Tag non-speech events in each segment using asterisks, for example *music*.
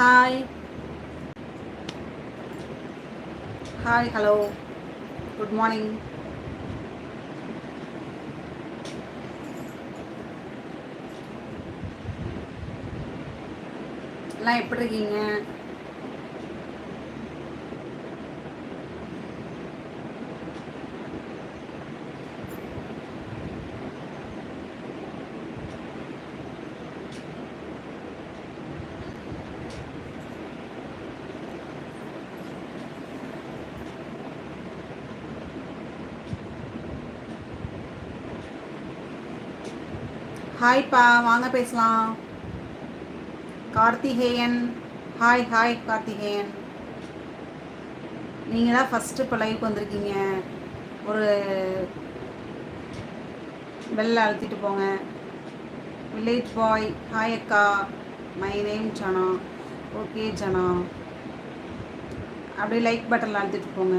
Hi hi hello good morning எல்லாம் எப்படி இருக்கீங்க? ஹாய்ப்பா வாங்க பேசலாம். கார்த்திகேயன். Hi hi Karthikeyan. நீங்கள் தான் ஃபஸ்ட்டு இப்போ லைவ் வந்திருக்கீங்க. ஒரு பெல்ல அழுத்திட்டு போங்க. வில்லேஜ் பாய் ஹாய் அக்கா. My name Jana. Okay Jana. அப்படியே லைக் பட்டனில் அழுத்திட்டு போங்க.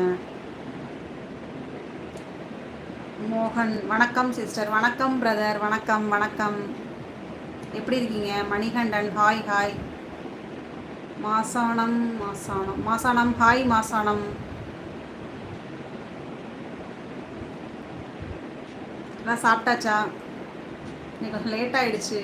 மோகன் வணக்கம் சிஸ்டர் வணக்கம் பிரதர் வணக்கம் வணக்கம். எப்படி இருக்கீங்க? Manikandan hi hi Masanam Masanam. Masanam hi Masanam. எல்லாம் சாப்பிட்டாச்சா? இன்னைக்கு கொஞ்சம் லேட் ஆயிடுச்சு.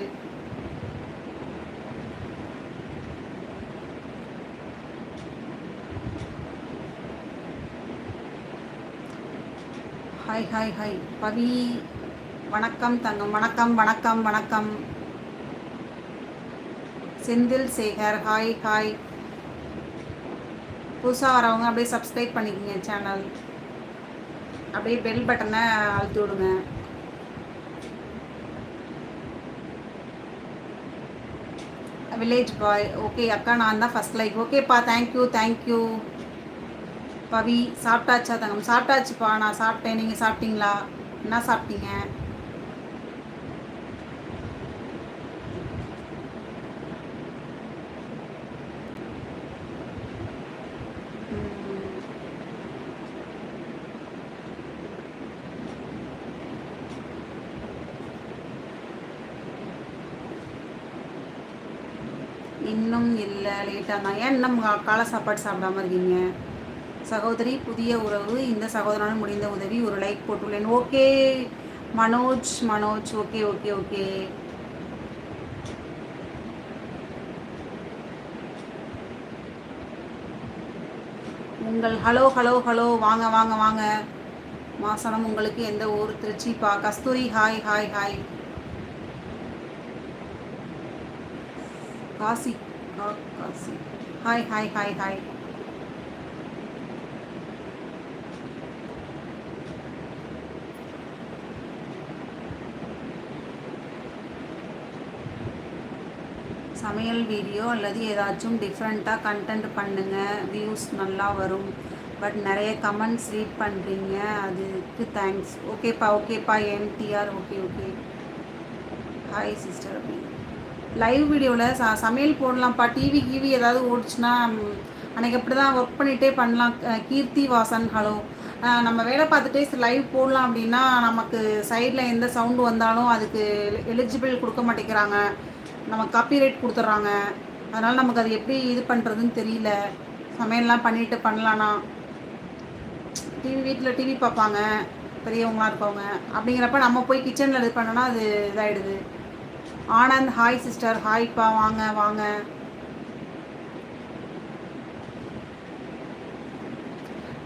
Hi hi hi. பவி வணக்கம் தங்கம் வணக்கம் வணக்கம் வணக்கம். Senthil Sekar hi hi. புதுசாக வரவங்க அப்படியே சப்ஸ்கிரைப் பண்ணிக்கோங்க சேனல் அப்படியே பெல் பட்டனை அழுத்தி விடுங்க. வில்லேஜ் பாய் ஓகே அக்கா நான் தான் ஃபஸ்ட் லைக் ஓகேப்பா thank you thank you Pavi சாப்பிட்டாச்சா தங்கம்? சாப்பிட்டாச்சுப்பா நான் சாப்பிட்டேன். நீங்கள் சாப்பிட்டீங்களா? என்ன சாப்பிட்டீங்க? இன்னும் இல்லை லேட்டாக தான். ஏன் இன்னும் காலை சாப்பாடு சாப்பிடாம இருக்கீங்க? சகோதரி புதிய உறவு இந்த சகோதரனால் முடிந்த உதவி ஒரு like போட்டுள்ளேன். Okay Manoj Manoj okay okay okay உங்கள் ஹலோ ஹலோ ஹலோ வாங்க வாங்க வாங்க. மாசனம் உங்களுக்கு எந்த ஊர்? திருச்சி பா Kasturi. Hi hi hi Kasi Kasi. Hi hi hi hi சமையல் வீடியோ அல்லது ஏதாச்சும் டிஃப்ரெண்ட்டாக கண்டென்ட் பண்ணுங்கள் வியூஸ் நல்லா வரும். பட் நிறைய கமெண்ட்ஸ் ரீட் பண்ணுறீங்க அதுக்கு தேங்க்ஸ் ஓகேப்பா ஓகேப்பா NTR okay okay hi sister அப்படி லைவ் வீடியோவில் ச சமையல் போடலாம்ப்பா டிவி கிவி ஏதாவது ஓடிச்சுன்னா அன்றைக்கி அப்படி தான் ஒர்க் பண்ணிகிட்டே பண்ணலாம் கீர்த்தி வாசன் ஹலோ நம்ம வேலை பார்த்துட்டே லைவ் போடலாம் அப்படின்னா நமக்கு சைடில் எந்த சவுண்டு வந்தாலும் அதுக்கு எலிஜிபிள் கொடுக்க மாட்டேங்கிறாங்க. நம்ம காப்பிரைட் கொடுத்துட்றாங்க அதனால் நமக்கு அது எப்படி இது பண்ணுறதுன்னு தெரியல. சமையல்லாம் பண்ணிட்டு பண்ணலான்னா டிவி வீட்டில் டிவி பார்ப்பாங்க. பெரியவங்களாம் இருக்கவங்க அப்படிங்கிறப்ப நம்ம போய் கிச்சனில் இது பண்ணோன்னா அது இதாகிடுது ஆனந்த் ஹாய் சிஸ்டர் ஹாய்ப்பா வாங்க வாங்க.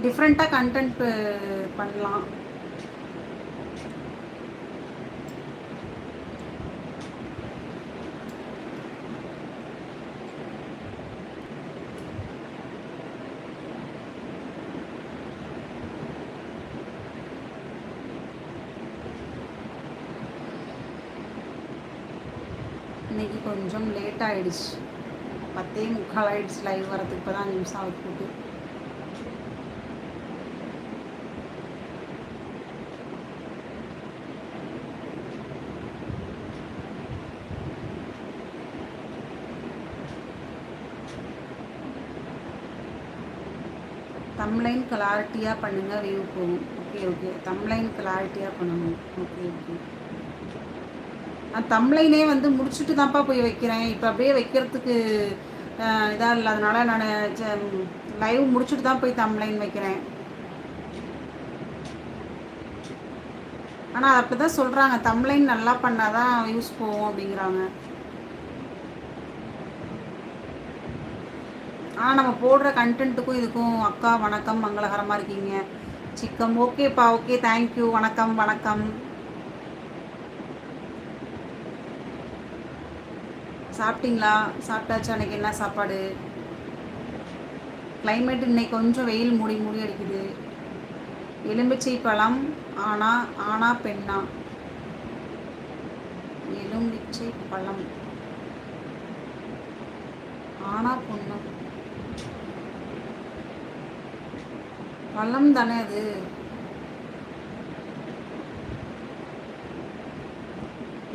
டிஃப்ரெண்ட்டாக கண்டென்ட் பண்ணலாம் இன்னைக்கு கொஞ்சம் லேட் ஆகிடுச்சு பத்தே முக்கால் ஆகிடுச்சு லைவ் வரதுக்கு இப்போ தான் நிமிஷம் ஆகுது போட்டு தம்லைன் கிளாரிட்டியாக பண்ணுங்கள் வியூ போகும். ஓகே ஓகே தம்லைன் கிளாரிட்டியாக பண்ணணும். ஓகே ஓகே நான் தம்ளைனே வந்து முடிச்சுட்டு தான்ப்பா போய் வைக்கிறேன். இப்போ அப்படியே வைக்கிறதுக்கு இதாக இல்லாதனால நான் லைவ் முடிச்சுட்டு தான் போய் தம்ளைன்னு வைக்கிறேன். ஆனால் அப்படி தான் சொல்கிறாங்க தம்ளைன் நல்லா பண்ணால் தான் யூஸ் போகும் அப்படிங்கிறாங்க. ஆனால் நம்ம போடுற கண்டென்ட்டுக்கும் இதுக்கும் அக்கா வணக்கம் மங்களகரமாக இருக்கீங்க. சிக்கம் ஓகேப்பா ஓகே தேங்க்யூ வணக்கம் வணக்கம். சாப்பிட்டீங்களா? சாப்பிட்டாச்சு. அன்னைக்கு என்ன சாப்பாடு? கிளைமேட் இன்னைக்கு கொஞ்சம் வெயில் மூடி மூடி அடிக்குது. எலும்பிச்சை பழம் ஆனா ஆனா பெண்ணா? எலும்பிச்சை பழம். ஆனா பொண்ணு. பழம் தானே அது?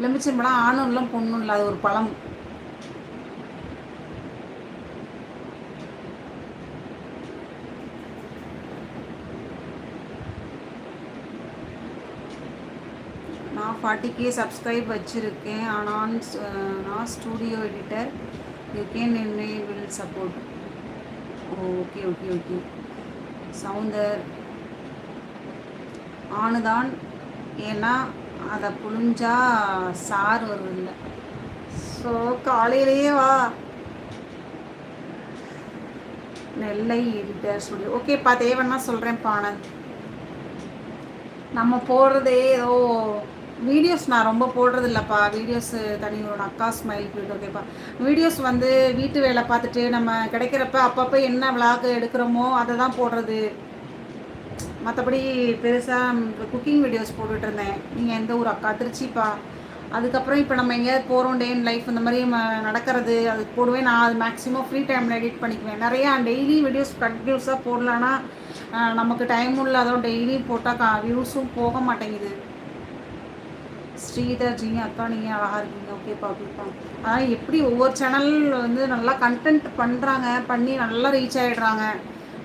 எலுமிச்சம்பழம் ஆணும் இல்லை பொண்ணும் இல்லை அது ஒரு பழம் நான் ஃபார்ட்டி கே சப்ஸ்கிரைப் வச்சுருக்கேன் ஆனால் நான் studio editor you can will support okay okay okay Soundar. ஆணுதான் ஏன்னா அதை புழிஞ்சா சார் வருவதில்ல ஸோ காலையிலேயே வா. நெல்லை எடிட்டர் ஸ்டுடியோ ஓகேப்பா தேவைன்னா சொல்கிறேன் பானந்த் நம்ம போடுறதே ஏதோ வீடியோஸ் நான் ரொம்ப போடுறது இல்லைப்பா வீடியோஸ் தனி ஒரு அக்கா ஸ்மைல் போயிட்டு ஓகேப்பா வீடியோஸ் வந்து வீட்டு வேலை பார்த்துட்டு நம்ம கிடைக்கிறப்ப அப்பப்போ என்ன விளாக் எடுக்கிறோமோ அதை தான் போடுறது. மற்றபடி பெருசாக குக்கிங் வீடியோஸ் போட்டுட்டு இருந்தேன். நீங்கள் எந்த ஊர் அக்கா? திருச்சிப்பா. அதுக்கப்புறம் இப்போ நம்ம எங்கேயாவது போகிறோம் டே இன் லைஃப் இந்த மாதிரி நடக்கிறது அது போடுவேன். நான் அது மேக்ஸிமம் ஃப்ரீ டைமில் எடிட் பண்ணிக்குவேன். நிறையா டெய்லி வீடியோஸ் கண்டினியூஸாக போடலான்னா நமக்கு டைம் இல்லாதோ டெய்லியும் போட்டால் கா வியூஸும் போக மாட்டேங்குது. ஸ்ரீதர் ஜி அக்கா நீங்கள் அழகாக இருக்கீங்க ஓகேப்பா ஓகேப்பா ஆனால் எப்படி ஒவ்வொரு சேனல் வந்து நல்லா கண்டென்ட் பண்ணுறாங்க பண்ணி நல்லா ரீச் ஆகிடுறாங்க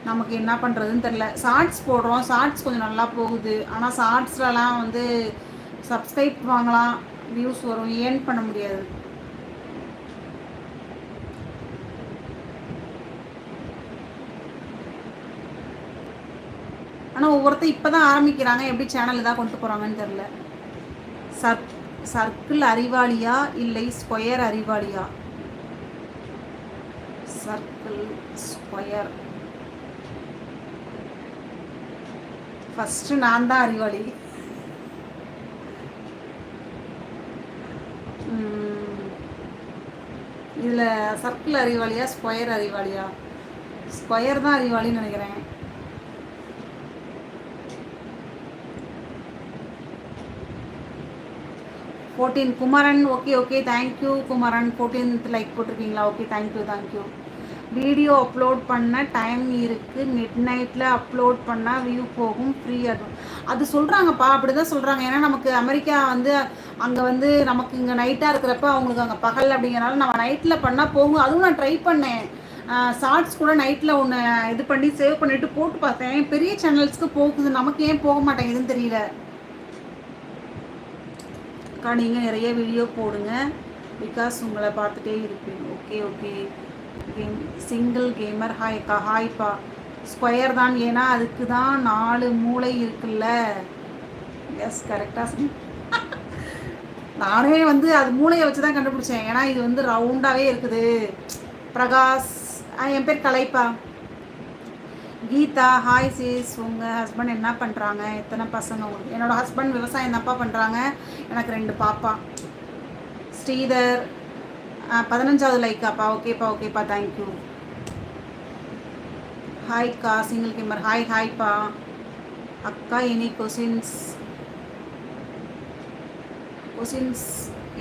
நமக்கு என்ன பண்ணுறதுன்னு தெரில ஷார்ட்ஸ் போடுறோம். ஷார்ட்ஸ் கொஞ்சம் நல்லா போகுது. ஆனால் ஷார்ட்ஸ்லலாம் வந்து சப்ஸ்கிரைப் வாங்கலாம். வியூஸ் வரும். ஏன் பண்ண முடியாது? ஆனால் ஒவ்வொருத்தர் இப்போ தான் ஆரம்பிக்கிறாங்க. எப்படி சேனல் தான் கொண்டு போகிறாங்கன்னு தெரில சர் சர்க்கிள் அறிவாளியா இல்லை ஸ்கொயர் அறிவாளியா? Circle square. ஃபஸ்ட்டு நான் தான் அறிவாளி. இதில் சர்க்கிள் அறிவாளியா ஸ்கொயர் அறிவாளியா? ஸ்கொயர் தான் அறிவாளின்னு நினைக்கிறேன். Fourteen Kumaran okay okay thank you Kumaran. Fourteenth like போட்டிருக்கீங்களா? Okay thank you thank you video upload பண்ண டைம் இருக்குது மிட் நைட்டில் அப்லோட் பண்ணால் வியூ போகும் ஃப்ரீயாக அது சொல்கிறாங்கப்பா அப்படி தான் சொல்கிறாங்க ஏன்னா நமக்கு அமெரிக்கா வந்து அங்கே வந்து நமக்கு இங்கே நைட்டாக இருக்கிறப்ப அவங்களுக்கு அங்கே பகல் அப்படிங்கிறனால நம்ம நைட்டில் பண்ணால் போகும். அதுவும் நான் ட்ரை பண்ணேன். ஷார்ட்ஸ் கூட நைட்டில் ஒன்று இது பண்ணி சேவ் பண்ணிவிட்டு போட்டு பார்த்தேன். பெரிய சேனல்ஸ்க்கு போகுது. நமக்கு ஏன் போக மாட்டேங்குதுன்னு தெரியல. அக்கா நீங்கள் நிறைய வீடியோ போடுங்க. பிகாஸ் உங்களை பார்த்துட்டே இருப்பேன். Okay okay game single gamer hi அக்கா. ஹாய்ப்பா ஸ்கொயர் தான். ஏன்னா அதுக்கு தான் நாலு மூளை இருக்குல்ல. எஸ் கரெக்டாக *laughs* நானே வந்து அது மூளையை வச்சு தான் கண்டுபிடிச்சேன். ஏன்னா இது வந்து ரவுண்டாகவே இருக்குது. பிரகாஷ் என் பேர் கலைப்பா. கீதா ஹாய் சீஸ் உங்கள் ஹஸ்பண்ட் என்ன பண்ணுறாங்க எத்தனை பசங்க? உங்களுக்கு என்னோடய ஹஸ்பண்ட் விவசாயம் என்னப்பா பண்ணுறாங்க எனக்கு ரெண்டு பாப்பா. ஸ்ரீதர் பதினஞ்சாவது லைக்காப்பா ஓகேப்பா ஓகேப்பா தேங்க்யூ ஹாய்க்கா சிங்கிள் கேமர். ஹாய் ஹாய்ப்பா அக்கா any questions questions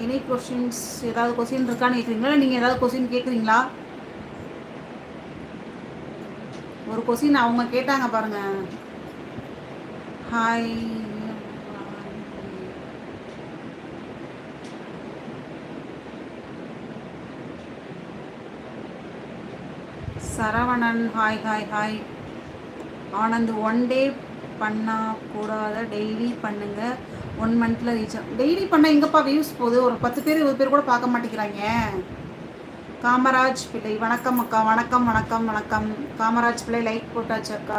any questions ஏதாவது கொஷின் இருக்கான்னு கேட்குறீங்களா நீங்கள் ஏதாவது கொஷின் கேட்குறீங்களா ஒரு கொஸ்டின் அவங்க கேட்டாங்க பாருங்க. Hi Saravanan hi hi hi Anand one day பண்ணால் கூடாத டெய்லி பண்ணுங்க. ஒன் மந்த்தில் ரீச் டெய்லி பண்ணால் எங்கப்பா வியூஸ் போகுது? ஒரு பத்து பேர் இருபது பேர் கூட பார்க்க மாட்டேங்கிறாங்க. காமராஜ் பிள்ளை. வணக்கம் அக்கா வணக்கம் வணக்கம் வணக்கம். காமராஜ் பிள்ளை லைக் போட்டாச்சு அக்கா.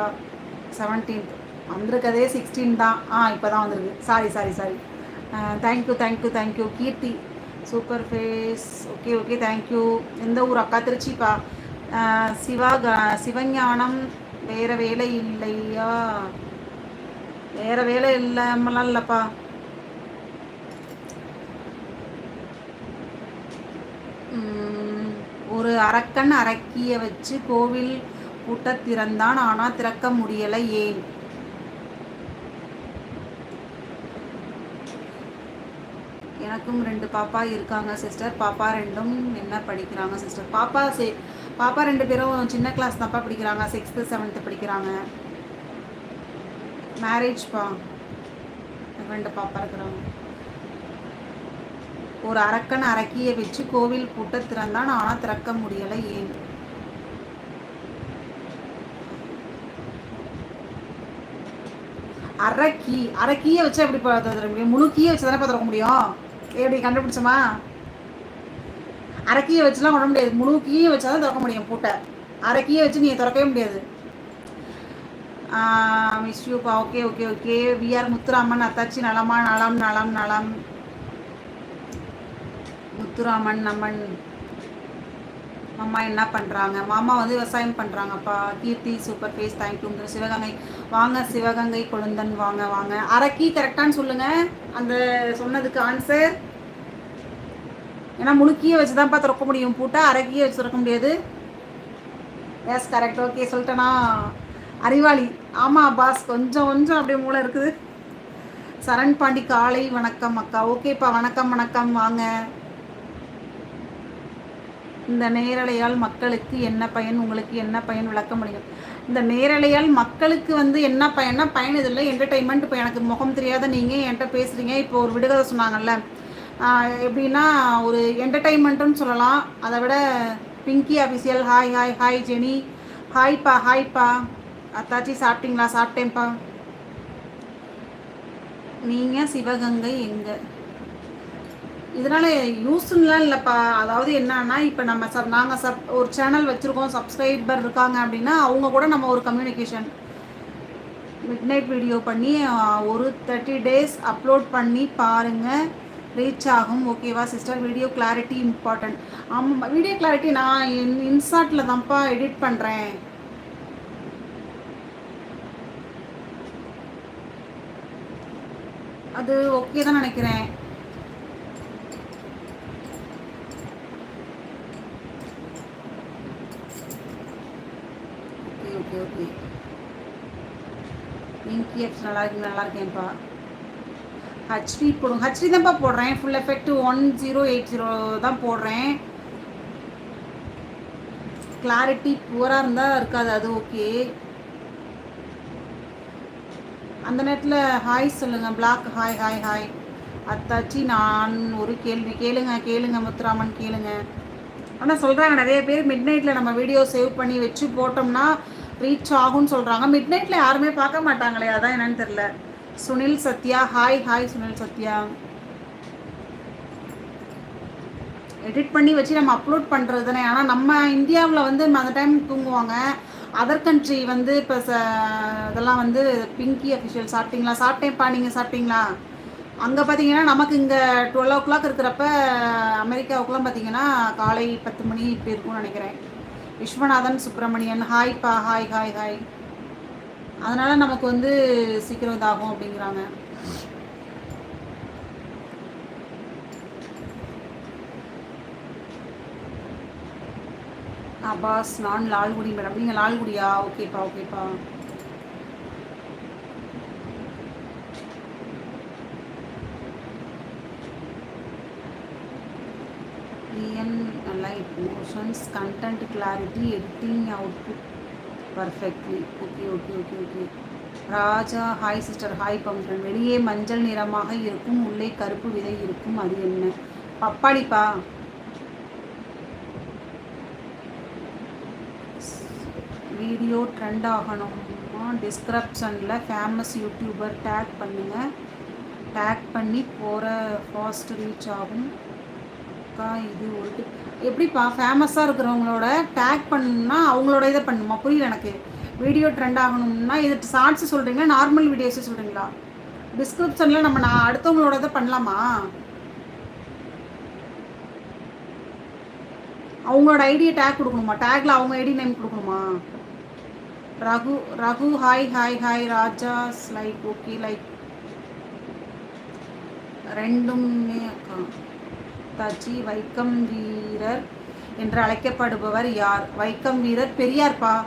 செவன்டீன்த் வந்திருக்கதே சிக்ஸ்டீன் தான். ஆ இப்போ தான் வந்திருக்கு sorry sorry sorry thank you thank you thank you Keerthi super face okay okay thank you எந்த ஊர் அக்கா? திருச்சிப்பா சிவா சிவஞானம். வேறு வேலை இல்லையா? வேறு வேலை இல்லாமலாம் இல்லைப்பா. ஒரு அரக்கன் அரக்கிய வச்சு கோவில் பூட்ட திறந்தான் ஆனால் திறக்க முடியலை ஏன்? எனக்கும் ரெண்டு பாப்பா இருக்காங்க சிஸ்டர் பாப்பா ரெண்டும் என்ன படிக்கிறாங்க சிஸ்டர் பாப்பா சே பாப்பா ரெண்டு பேரும் சின்ன கிளாஸ் தான்ப்பா படிக்கிறாங்க சிக்ஸ்த்து செவன்த்து படிக்கிறாங்க. மேரேஜ்ப்பா ரெண்டு பாப்பா இருக்கிறாங்க. ஒரு அரக்கன் அரக்கியை வச்சு கோவில் பூட்ட திறந்தான் ஆனால் திறக்க முடியலை. ஏன்? அரக்கி அரக்கியை வச்சா எப்படி திறக்க முடியும்? முழு வச்சு தானே திறக்க முடியும்? எப்படி கண்டுபிடிச்சோமா? அரைக்கியை வச்சுலாம் பண்ண முடியாது. முழு கீயை வச்சா தான் திறக்க முடியும் பூட்டை. அரைக்கியை வச்சு நீங்கள் திறக்கவே முடியாது. Miss யூப்பா okay okay okay VR Muthuraman அத்தாச்சி நலமா நலம் நலம் நலம். முத்துராமன் நம்மன் அம்மா என்ன பண்ணுறாங்க மாமா வந்து விவசாயம் பண்ணுறாங்கப்பா கீர்த்தி சூப்பர் ஃபேஸ் தேங்க்யூங்கிற சிவகங்கை. வாங்க சிவகங்கை கொழுந்தன் வாங்க வாங்க. அரக்கி கரெக்டான்னு சொல்லுங்கள் அந்த சொன்னதுக்கு ஆன்சர் ஏன்னா முழுக்கியே வச்சு தான்ப்பா திறக்க முடியும். பூட்டா அரக்கியே வச்சு திறக்க முடியாது. எஸ் கரெக்ட் ஓகே சொல்லிட்டேனா. அறிவாளி. ஆமாம் பாஸ் கொஞ்சம் கொஞ்சம் அப்படியே மூளை இருக்குது. சரண் பாண்டி காலை வணக்கம் அக்கா. ஓகேப்பா வணக்கம் வணக்கம். வாங்க. இந்த நேரலையால் மக்களுக்கு என்ன பயன்? உங்களுக்கு என்ன பயன்? விளக்க முடியும். இந்த நேரலையால் மக்களுக்கு வந்து என்ன பயன்னா பயன் இதில் என்டர்டைன்மெண்ட் இப்போ எனக்கு முகம் தெரியாத நீங்கள் என்கிட்ட பேசுகிறீங்க இப்போ ஒரு விடுகதை சொன்னாங்கல்ல. எப்படின்னா ஒரு என்டர்டைன்மெண்ட்டுன்னு சொல்லலாம். அதை விட Pinky official hi hi hi Jeni ஹாய்ப்பா ஹாய்ப்பா அத்தாச்சி சாப்பிட்டீங்களா? சாப்பிட்டேன்ப்பா. நீங்கள் சிவகங்கை எங்கே? இதனால் யூஸ்லாம் இல்லைப்பா. அதாவது என்னன்னா இப்போ நம்ம சப் நாங்கள் சப் ஒரு சேனல் வச்சுருக்கோம் சப்ஸ்கிரைபர் இருக்காங்க அப்படின்னா அவங்க கூட நம்ம ஒரு கம்யூனிகேஷன் மிட் நைட் வீடியோ பண்ணி ஒரு தேர்ட்டி டேஸ் அப்லோட் பண்ணி பாருங்கள் ரீச் ஆகும் ஓகேவா சிஸ்டர் வீடியோ கிளாரிட்டி இம்பார்ட்டன்ட் ஆமாம் வீடியோ கிளாரிட்டி நான் இன் இன்சாட்டில் தான்ப்பா எடிட் பண்ணுறேன் அது ஓகே தான் நினைக்கிறேன். ஓகே. பிங்கி நல்லா இருக்கு நல்லா இருக்கேன்ப்பா ஹச்டி போடுங்க. ஹச்டி தான்ப்பா போடுறேன். Full effect one zero eight zero தான் போடுறேன். கிளாரிட்டி புவராக இருந்தால் இருக்காது அது ஓகே. அந்த நேரத்தில் ஹாய் சொல்லுங்கள் பிளாக் ஹாய் ஹாய் ஹாய் அத்தாச்சி நான் ஒரு கேள்வி. கேளுங்க கேளுங்க முத்துராமன் கேளுங்க. ஆனால் சொல்கிறாங்க நிறைய பேர் மிட் நைட்டில் நம்ம வீடியோ சேவ் பண்ணி வச்சு போட்டோம்னா ரீச் ஆகும்னு சொல்கிறாங்க மிட் நைட்டில் யாருமே பார்க்க மாட்டாங்களே அதான் என்னன்னு தெரில Sunil Sathya hi hi Sunil Sathya. Edit பண்ணி வச்சு நம்ம அப்லோட் பண்ணுறது தானே. ஆனால் நம்ம இந்தியாவில் வந்து அந்த டைம் தூங்குவாங்க. அதர் கண்ட்ரி வந்து இப்போ ச இதெல்லாம் வந்து பிங்கி அஃபிஷியல் சாப்பிட்டீங்களா? சாப்பிட்டேன்ப்பா நீங்கள் சாப்பிட்டீங்களா? அங்கே பார்த்தீங்கன்னா நமக்கு இங்கே டுவெல் ஓ கிளாக் இருக்கிறப்ப அமெரிக்காவுக்குலாம் பார்த்தீங்கன்னா காலை பத்து மணி இப்படி இருக்கும்னு நினைக்கிறேன். விஸ்வநாதன் சுப்பிரமணியன். ஹாய்ப்பா ஹாய் ஹாய் ஹாய் அதனால் நமக்கு வந்து சீக்கிரம் இதாகும் அப்படிங்கிறாங்க. அப்பாஸ் நான் லால்குடி மேடம் நீங்கள் லால்குடியா? ஓகேப்பா ஓகேப்பா என் like motions content clarity editing output perfectly. Okay okay okay okay Raja hi sister hi பங்கன் வெளியே மஞ்சள் நிறமாக இருக்கும் உள்ளே கருப்பு விதை இருக்கும் அது என்ன? பப்பாளிப்பா? வீடியோ ட்ரெண்ட் ஆகணுமா. டிஸ்கிரிப்ஷனில் ஃபேமஸ் யூடியூபர் டேக் பண்ணுங்கள் டேக் பண்ணி போகிற ஃபாஸ்ட் ரீச் ஆகும். அக்கா இது ஒரு எப்படிப்பா ஃபேமஸாக இருக்கிறவங்களோட டேக் பண்ணுன்னா அவங்களோட இதை பண்ணுமா? புரியல எனக்கு. வீடியோ ட்ரெண்ட் ஆகணும்னா இது ஷார்ட்ஸ் சொல்கிறீங்களா நார்மல் வீடியோஸே சொல்கிறீங்களா டிஸ்கிரிப்ஷனில் நம்ம நான் அடுத்தவங்களோட இதை பண்ணலாமா? அவங்களோட ஐடியை டேக் கொடுக்கணுமா? டேக்ல அவங்க ஐடி நேம் கொடுக்கணுமா? Raghu Raghu hi hi hi Rajas like okay like ரெண்டுமே அக்கா தாச்சி வைக்கம் வீரர் என்று அழைக்கப்படுபவர் யார்? வைக்கம் வீரர் பெரியார்ப்பா?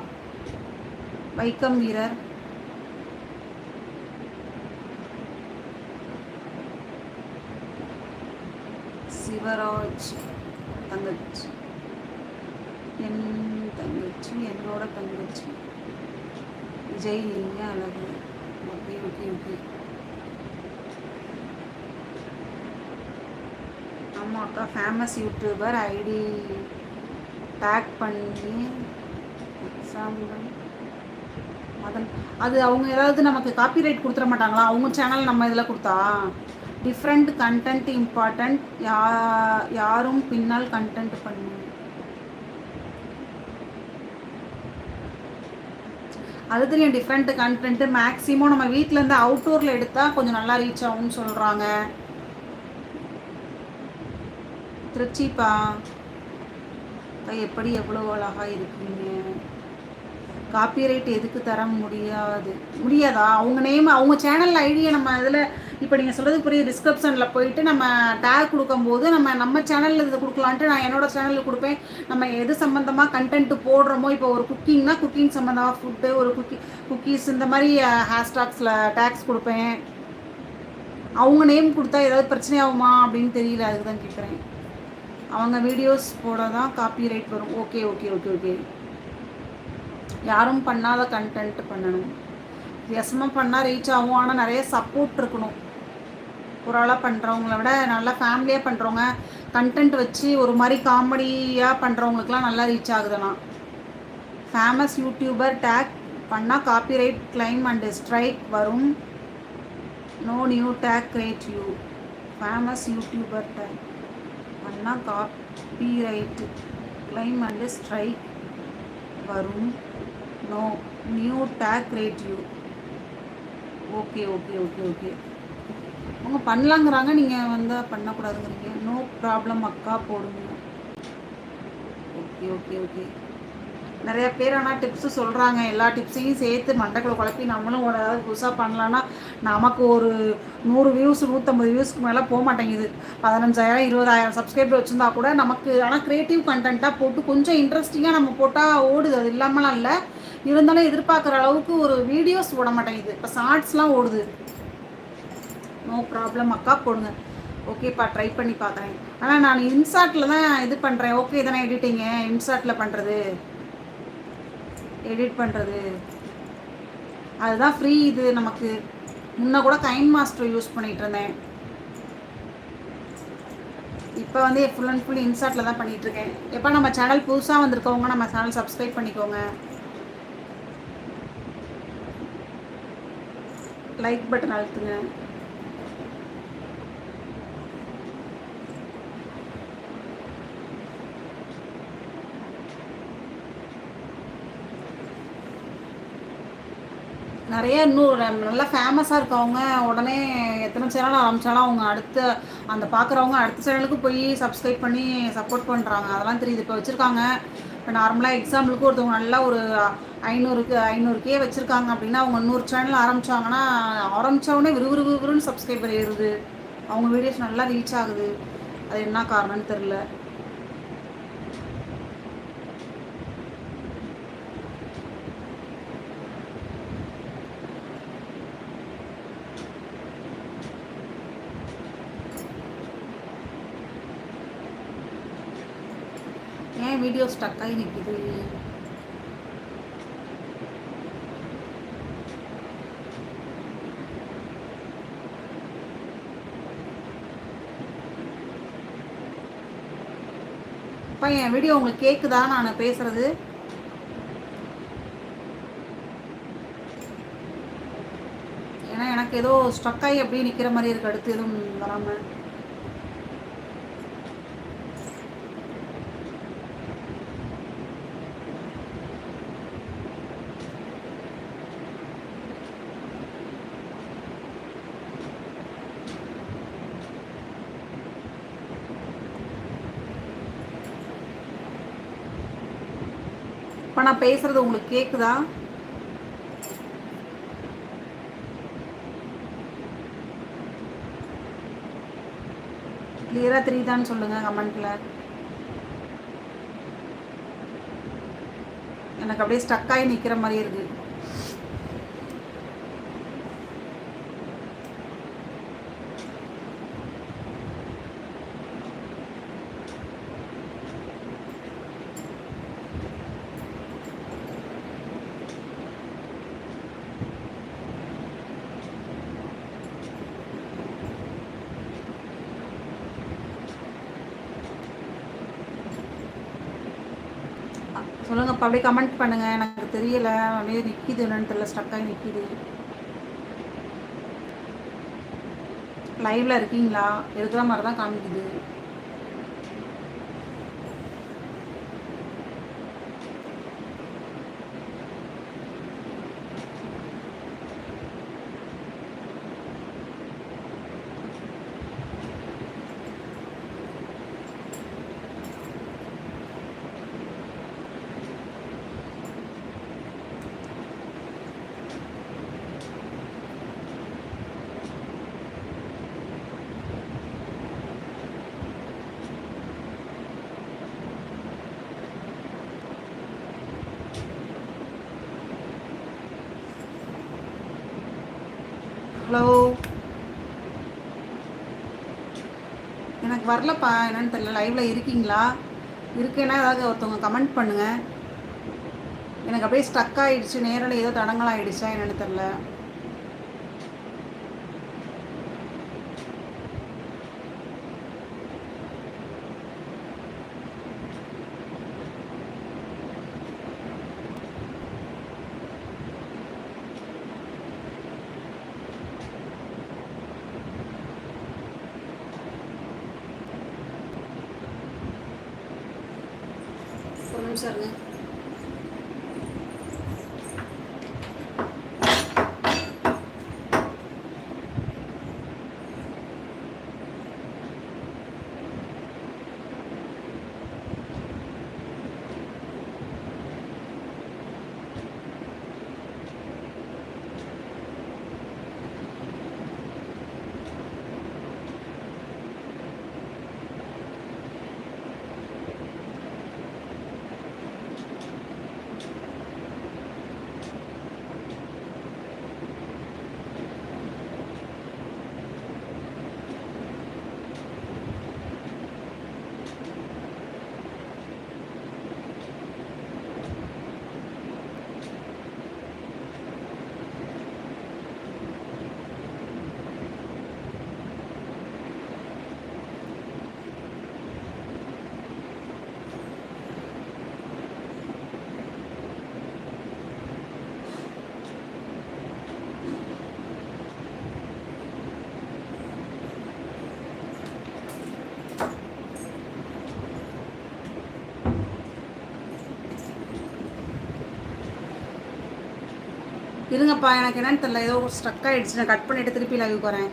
வைக்கம் வீரர். சிவராஜ் தங்கச்சி. என் தங்கச்சி என்னோட தங்கச்சி. விஜய் நீங்க அழகு. Okay okay okay. ஆமாம் அக்கா ஃபேமஸ் யூடியூபர் ஐடி டேக் பண்ணி எக்ஸாம்பிள் மதன் அது அவங்க ஏதாவது நமக்கு காப்பிரைட் கொடுத்துட மாட்டாங்களா? அவங்க சேனல் நம்ம இதில் கொடுத்தா? டிஃப்ரெண்ட் கண்டென்ட் இம்பார்ட்டண்ட் யா யாரும் பின்னால் கண்டென்ட் பண்ணு. அது தெரியும் டிஃப்ரெண்ட் கண்டென்ட்டு மேக்ஸிமம் நம்ம வீட்டிலேருந்து அவுட்டோரில் எடுத்தால் கொஞ்சம் நல்லா ரீச் ஆகும்னு சொல்கிறாங்க திருச்சிப்பா எப்படி எவ்வளோ அழகாக இருக்கீங்க? காப்பிரைட் எதுக்கு தர முடியாது? முடியாதா? அவங்க நேம் அவங்க சேனல் ஐடியை நம்ம இதில் இப்போ நீங்கள் சொல்கிறது புரிய டிஸ்கிரிப்ஷனில் போயிட்டு நம்ம டேக் கொடுக்கும்போது நம்ம நம்ம சேனலில் இது கொடுக்கலான்ட்டு நான் என்னோட சேனலில் கொடுப்பேன். நம்ம எது சம்மந்தமாக கண்டென்ட் போடுறோமோ இப்போ ஒரு குக்கிங்னா குக்கிங் சம்மந்தமாக ஃபுட்டு ஒரு குக்கி குக்கீஸ் இந்த மாதிரி ஹேஷ்டாக்ஸில் டேக்ஸ் கொடுப்பேன். அவங்க நேம் கொடுத்தா ஏதாவது பிரச்சனை ஆகுமா அப்படின்னு தெரியல அதுக்கு தான் கேட்குறேன் அவங்க வீடியோஸ் போட தான் காப்பி ரைட் வரும். ஓகே ஓகே ஓகே ஓகே யாரும் பண்ணாத கண்டென்ட் பண்ணணும். எஸ்எம்எம் பண்ணால் ரீச் ஆகும். ஆனால் நிறைய சப்போர்ட் இருக்கணும். ஒரு ஆளாக பண்ணுறவங்கள விட நல்லா ஃபேமிலியாக பண்ணுறவங்க கண்டென்ட் வச்சு ஒரு மாதிரி காமெடியாக பண்ணுறவங்களுக்குலாம் நல்லா ரீச் ஆகுதுண்ணா. ஃபேமஸ் யூடியூபர் டேக் பண்ணால் காப்பிரைட் கிளைம் அண்ட் ஸ்ட்ரைக் வரும். No new tag great you famous youtuber tag Anna copyright claim and strike வரும். No new tag rate you okay okay okay okay அவங்க பண்ணலாங்கிறாங்க நீங்கள் வந்தால் பண்ணக்கூடாதுங்கிறீங்க. No problem அக்கா போடுங்க. Okay okay okay நிறையா பேர் ஆனால் டிப்ஸு சொல்கிறாங்க எல்லா டிப்ஸையும் சேர்த்து மண்டக்கில் குழப்பி நம்மளும் ஏதாவது புதுசாக பண்ணலான்னா நமக்கு ஒரு நூறு வியூஸ் நூற்றம்பது வியூஸ்க்கு மேலே போக மாட்டேங்குது. பதினஞ்சாயிரம் இருபதாயிரம் சப்ஸ்கிரைபர் வச்சுருந்தா கூட நமக்கு ஆனால் க்ரியேட்டிவ் கண்டென்ட்டாக போட்டு கொஞ்சம் இன்ட்ரெஸ்டிங்காக நம்ம போட்டால் ஓடுது. அது இல்லாமலாம் இல்லை. இருந்தாலும் எதிர்பார்க்குற அளவுக்கு ஒரு வீடியோஸ் ஓட மாட்டேங்குது. இப்போ ஷார்ட்ஸ்லாம் ஓடுது. நோ ப்ராப்ளம் அக்கா போடுங்க. ஓகேப்பா ட்ரை பண்ணி பார்க்குறேன் ஆனால் நான் இன்சார்ட்டில் தான் இது பண்ணுறேன் ஓகே தானே எடிட்டிங்க இன்சார்ட்டில் பண்ணுறது எடிட் பண்ணுறது அதுதான் ஃப்ரீ இது நமக்கு. முன்ன கூட கைன் மாஸ்டர் யூஸ் பண்ணிகிட்டு இருந்தேன். இப்போ வந்து ஃபுல் அண்ட் ஃபுல் இன்சாட்டில் தான் பண்ணிகிட்டு இருக்கேன். எப்போ நம்ம சேனல் புதுசாக வந்திருக்கவங்க நம்ம சேனல் சப்ஸ்கிரைப் பண்ணிக்கோங்க. லைக் பட்டன் அழுத்துங்க. நிறைய இன்னும் நல்லா ஃபேமஸாக இருக்கவங்க உடனே எத்தனை சேனல் ஆரம்பித்தாலும் அவங்க அடுத்த அந்த பார்க்குறவங்க அடுத்த சேனலுக்கு போய் சப்ஸ்கிரைப் பண்ணி சப்போர்ட் பண்ணுறாங்க அதெல்லாம் தெரியுது. இப்போ வச்சுருக்காங்க. இப்போ நார்மலாக எக்ஸாம்பிளுக்கு ஒருத்தவங்க நல்லா ஒரு ஐநூறுக்கு ஐநூறுக்கே வச்சுருக்காங்க அப்படின்னா அவங்க நூறு சேனல் ஆரம்பித்தாங்கன்னா ஆரம்பித்தவொடனே விறுவிறு விறுவிறுன்னு சப்ஸ்கிரைபர் ஏறுது. அவங்க வீடியோஸ் நல்லா ரீச் ஆகுது. அது என்ன காரணம்னு தெரில ஏன் வீடியோ ஸ்டக் ஆகி நிற்கிது அப்பா என் வீடியோ உங்களுக்கு கேட்குதா நான் பேசுறது ஏன்னா எனக்கு ஏதோ ஸ்டக் ஆகி அப்படியே நிற்கிற மாதிரி இருக்கு அடுத்து எதுவும் வராமல் இப்போ நான் பேசுகிறது உங்களுக்கு கேட்குதா கிளியராக தெரியுதான்னு சொல்லுங்கள் கமெண்ட்டில் எனக்கு அப்படியே ஸ்டக் ஆகி நிற்கிற மாதிரி இருக்குது சொல்லுங்கப்பா அப்படியே கமெண்ட் பண்ணுங்கள் எனக்கு தெரியல. அப்படியே நிற்கிது என்னன்னு தெரியல. ஸ்டக்காகி நிற்கிது லைவில் இருக்கீங்களா? இருக்கிற மாதிரி தான் காமிக்குது. ஹலோ. எனக்கு வரலப்பா என்னன்னு தெரியல. லைவில் இருக்கீங்களா? இருக்கேன்னா ஏதாவது ஒருத்தவங்க கமெண்ட் பண்ணுங்கள் எனக்கு அப்படியே ஸ்டக் ஆகிடுச்சு நேரில் ஏதோ தடங்கள் ஆகிடுச்சா என்னென்னு தெரில ஒரு நிமிஷம் இருங்கப்பா எனக்கு என்னன்னு தெரியல. ஏதோ ஸ்ட்ரக் ஆகிடுச்சு நான் கட் பண்ணிவிட்டு திருப்பி லைவுக்கு வரேன்.